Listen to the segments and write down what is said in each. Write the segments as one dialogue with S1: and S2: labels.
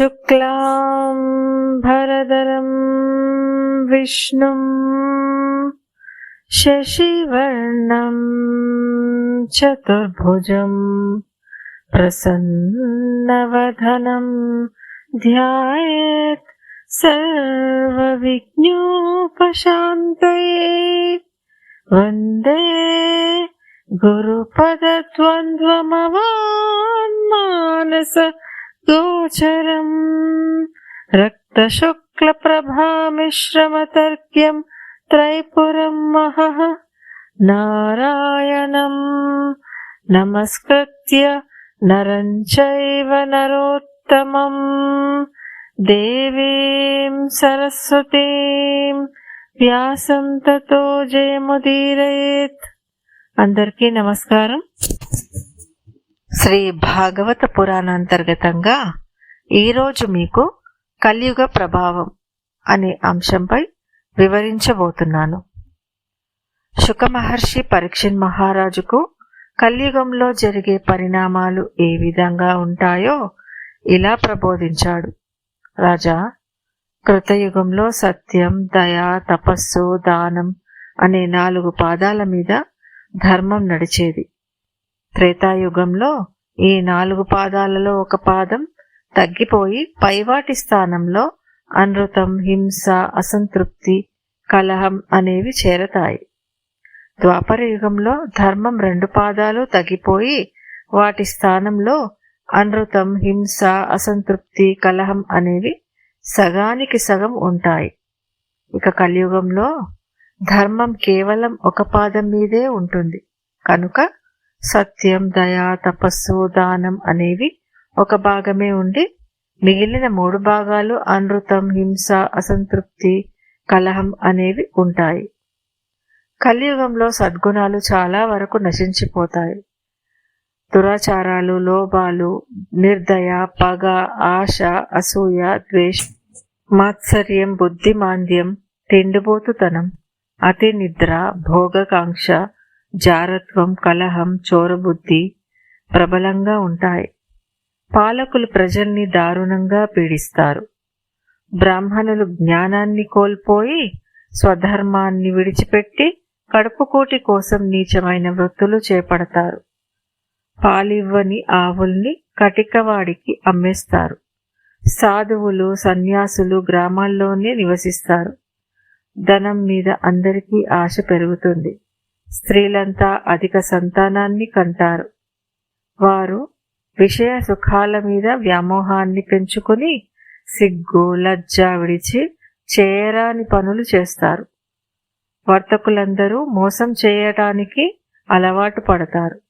S1: शुक्लां भरदरं विष्णुं शशिवर्णं चतुर्भुजं प्रसन्नवदनं ध्यायेत् सर्वविघ्नोपशान्तये। वन्दे गुरुपदद्वन्द्वमवान्मानस गोचरम् रक्तशुक्लप्रभामिश्रमतर्क्यं त्रैपुरं महः नारायणम् नमस्कृत्य नरं चैव नरोत्तमम् देवीं सरस्वतीं వ్యాసం తతో జయముదీరయేత్ అందరికీ నమస్కారం శ్రీ భాగవత పురాణాంతర్గతంగా ఈరోజు మీకు కలియుగ ప్రభావం అనే అంశంపై వివరించబోతున్నాను. శుక మహర్షి మహారాజుకు కలియుగంలో జరిగే పరిణామాలు ఏ విధంగా ఉంటాయో ఇలా ప్రబోధించాడు. రాజా కృతయుగంలో సత్యం దయ తపస్సు దానం అనే నాలుగు పాదాల మీద ధర్మం నడిచేది. త్రేతాయుగంలో ఈ నాలుగు పాదాలలో ఒక పాదం తగ్గిపోయి పైవాటి స్థానంలో అనృతం హింస అసంతృప్తి కలహం అనేవి చేరతాయి. ద్వాపర యుగంలో ధర్మం రెండు పాదాలు తగ్గిపోయి వాటి స్థానంలో అనృతం హింస అసంతృప్తి కలహం అనేవి సగానికి సగం ఉంటాయి. ఇక కలియుగంలో ధర్మం కేవలం ఒక పాదం మీదే ఉంటుంది. కనుక సత్యం దయ తపస్సు దానం అనేవి ఒక భాగమే ఉండి మిగిలిన మూడు భాగాలు అనృతం హింస అసంతృప్తి కలహం అనేవి ఉంటాయి. కలియుగంలో సద్గుణాలు చాలా వరకు నశించిపోతాయి. దురాచారాలు లోభాలు నిర్దయ పగ ఆశ అసూయ ద్వేష మాత్సర్యం బుద్ధిమాంద్యం తిండిబోతుతనం అతి నిద్ర భోగకాంక్ష జారత్వం కలహం చోరబుద్ధి ప్రబలంగా ఉంటాయి. పాలకులు ప్రజల్ని దారుణంగా పీడిస్తారు. బ్రాహ్మణులు జ్ఞానాన్ని కోల్పోయి స్వధర్మాన్ని విడిచిపెట్టి కడుపుకోటి కోసం నీచమైన వృత్తులు చేపడతారు. పాలివ్వని ఆవుల్ని కటికవాడికి అమ్మేస్తారు. సాధువులు సన్యాసులు గ్రామాల్లోనే నివసిస్తారు. ధనం మీద అందరికీ ఆశ పెరుగుతుంది. స్త్రీలంతా అధిక సంతానాన్ని కంటారు. వారు విషయ సుఖాల మీద వ్యామోహాన్ని పెంచుకుని సిగ్గు లజ్జ విడిచి చేయరాని పనులు చేస్తారు. వర్తకులందరూ మోసం చేయటానికి అలవాటు పడతారు.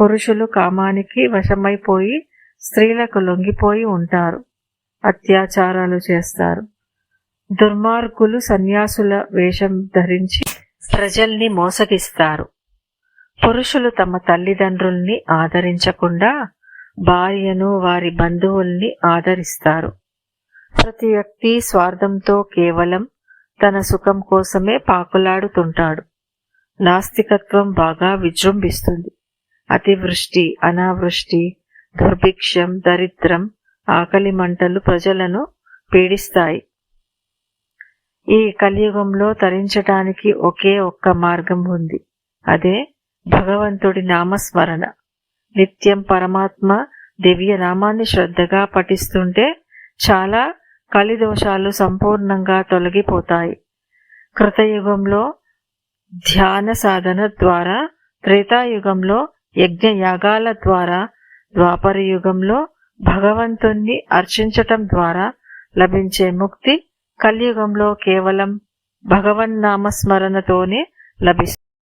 S1: పురుషులు కామానికి వశమైపోయి స్త్రీలకు లొంగిపోయి ఉంటారు. అత్యాచారాలు చేస్తారు. దుర్మార్గులు సన్యాసుల వేషం ధరించి ప్రజల్ని మోసగిస్తారు. పురుషులు తమ తల్లిదండ్రుల్ని ఆదరించకుండా భార్యను వారి బంధువుల్ని ఆదరిస్తారు. ప్రతి వ్యక్తి స్వార్థంతో కేవలం తన సుఖం కోసమే పాకులాడుతుంటాడు. నాస్తికత్వం బాగా విజృంభిస్తుంది. అతివృష్టి అనావృష్టి దుర్భిక్షం దరిద్రం ఆకలి మంటలు ప్రజలను పీడిస్తాయి. ఈ కలియుగంలో తరించటానికి ఒకే ఒక్క మార్గం ఉంది. అదే భగవంతుడి నామస్మరణ. నిత్యం పరమాత్మ దివ్య నామాన్ని శ్రద్ధగా పఠిస్తుంటే చాలా కలిదోషాలు సంపూర్ణంగా తొలగిపోతాయి. కృతయుగంలో ధ్యాన సాధన ద్వారా త్రేతాయుగంలో యజ్ఞయాగాల ద్వారా ద్వాపర యుగంలో భగవంతుణ్ణి అర్చించటం ద్వారా లభించే ముక్తి కలియుగంలో కేవలం భగవన్నామస్మరణతోనే లభిస్తుంది.